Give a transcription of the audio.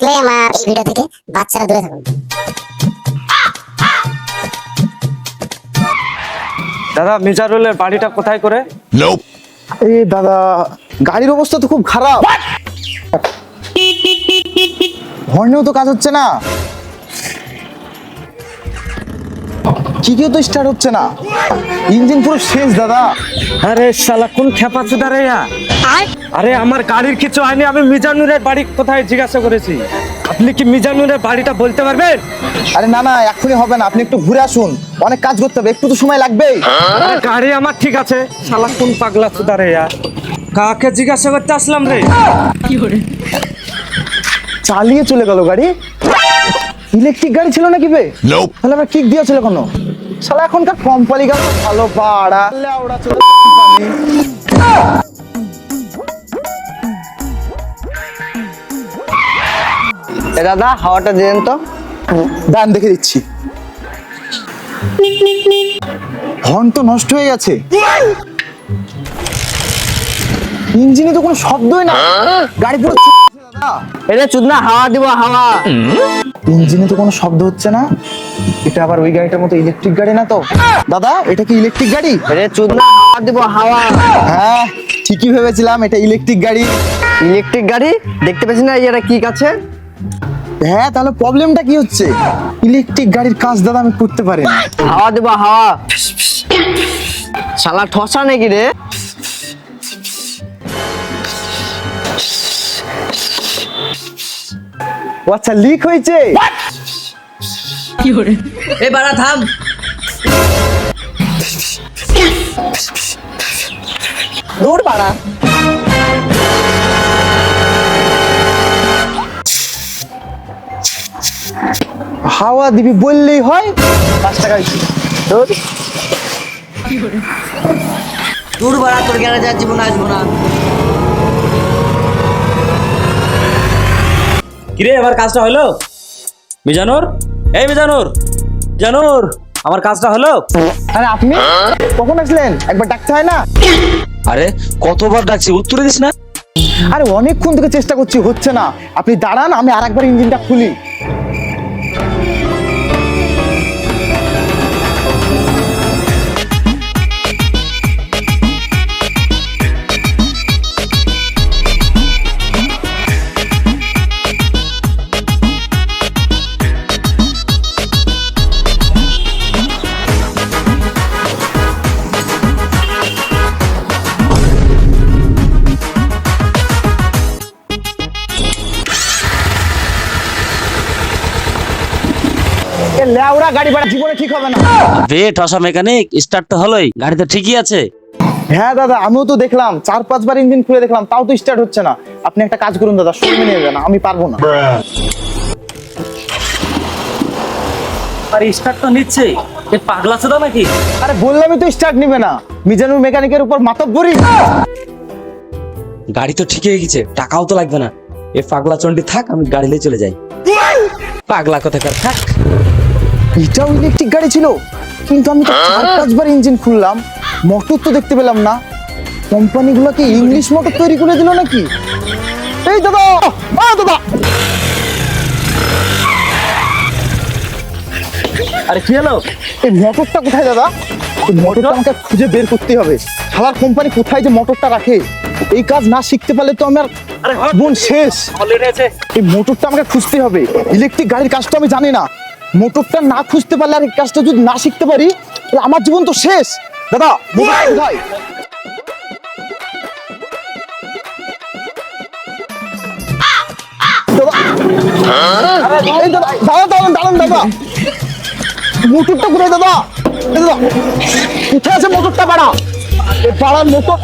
Disclaimer এই video থেকে বাচ্চারা দূরে থাকুন। দাদা মিজারুলের বাড়িটা কোথায় করে. এ দাদা গাড়ির অবস্থা তো খুব খারাপ। হর্নেও তো কাজ হচ্ছে না। কিকেও তো স্টার্ট হচ্ছে না। ইঞ্জিন পুরো শেষ দাদা। আরে শালা কোন খেপা চুদা আরে আমার গাড়ির কিছু হয়নি আমি মিজানুরের বাড়ি কোথায় জিজ্ঞাসা করেছি। আপনি কি মিজানুরের বাড়িটা বলতে পারবেন? আরে না না এখনই হবে না আপনি একটু ঘুরে আসুন। অনেক কাজ করতে হবে একটু তো সময় লাগবেই। আরে গাড়ি আমার ঠিক আছে। শালা কোন পাগলা চুদা রে ইয়া? কাকে জিজ্ঞাসা করতে আসলাম রে? কি করে? চালিয়ে চলে গেল গাড়ি? ইলেকট্রিক গাড়ি ছিল নাকি বে. তাহলে আবার কিক দিয়েছিল কেন? শালা এখনকার কোম্পানি তো ভালো পাড়া চলে দাদা হাওয়াটা দেন তো। দান দেখে দিচ্ছি। হর্ন তো নষ্ট হয়ে গেছে। ইঞ্জিনে তো কোনো শব্দই না। গাড়ি পুরো এটা চুদনা হাওয়া দিব হাওয়া। ইঞ্জিনে তো কোনো শব্দ হচ্ছে না। এটা আবার ওই গাড়িটার মতো ইলেকট্রিক গাড়ি না তো? দাদা এটা কি ইলেকট্রিক গাড়ি? এটা চুদনা হাওয়া দিব হাওয়া। হ্যাঁ ঠিকই ভেবেছিলাম এটা ইলেকট্রিক গাড়ি। ইলেকট্রিক গাড়ি? দেখতে পেয়েছি না এটা কি কাছে? হ্যাঁ তাহলে প্রবলেমটা কি হচ্ছে? ইলেকট্রিক গাড়ির কাজ দাদা আমি করতে পারি না। হাওয়া দিব হাওয়া। শালা ঠসা নাকি রে? আচ্ছা লিক হয়েছে? এ বাড়া থাম। দৌড় পাড়া হাওয়া দিবি বললেই হয় পাঁচ টাকা দৌড়। দূর বাড়া তোর গ্যারেজে আর জীবন আসব না। কিরে এবার কাজটা হলো? মিজানুর? এই মিজানুর জানুর আমার কাজটা হলো। আরে আপনি? কখন আসলেন? একবার ডাকতে হয় না? আরে কতবার ডাকছি উত্তরে দিস না। আরে অনেকক্ষণ থেকে চেষ্টা করছি হচ্ছে না। আপনি দাঁড়ান আমি আরেকবার ইঞ্জিনটা খুলি। এ গাড়ি ভাড়া জীবনে ঠিক হবে না। বে ঠসা মেকানিক স্টার্ট তো হলোই গাড়ি তো ঠিকই আছে। হ্যাঁ দাদা আমিও তো দেখলাম চার পাঁচবার ইঞ্জিন খুলে দেখলাম তাও তো স্টার্ট হচ্ছে না। আপনি একটা কাজ করুন দাদা সময় নিয়ে যান আমি পারব না। আর স্টার্ট তো নিচ্ছে। এ পাগলা নাকি? আরে বললামই তো স্টার্ট নিবে না। মিজানুর মেকানিকের উপর মাতব্বরি গাড়ি তো ঠিক হয়ে গেছে টাকাও তো লাগবে না। এ পাগলা চন্ডি থাক আমি গাড়ি নিয়ে চলে যাই। পাগলা কোথাকার থাক। এটাও ইলেকট্রিক গাড়ি ছিল। কিন্তু আমি তো চার পাঁচবার ইঞ্জিন খুললাম। মোটর তো দেখতে পেলাম না। কোম্পানিগুলো কি ইংলিশ মোটর তৈরি করে দিল নাকি? এই দাদা! আ দাদা! আরে কি হলো? এই মোটরটা কোথায় দাদা? এই মোটরটা আমাকে খুঁজে বের করতে হবে। শালার কোম্পানি কোথায় যে মোটরটা রাখে? এই কাজ না শিখতে পারলে তো আমার আরে বোন শেষ। অলরেডি আছে এই মোটরটা আমাকে খুঁজতে হবে। ইলেকট্রিক গাড়ির কাজটা আমি জানি না। মোটরটা না খুঁজতে পারলে আর এই কাজটা যদি না শিখতে পারি তাহলে আমার জীবন তো শেষ। দাদা মোটরটা কোথায়? দাদা দাঁড়ান দাঁড়ান দাদা মোটরটা কোথায় দাদা? এই দাদা কোথায় আছে মোটরটা পাড়া পাড়ার মোটর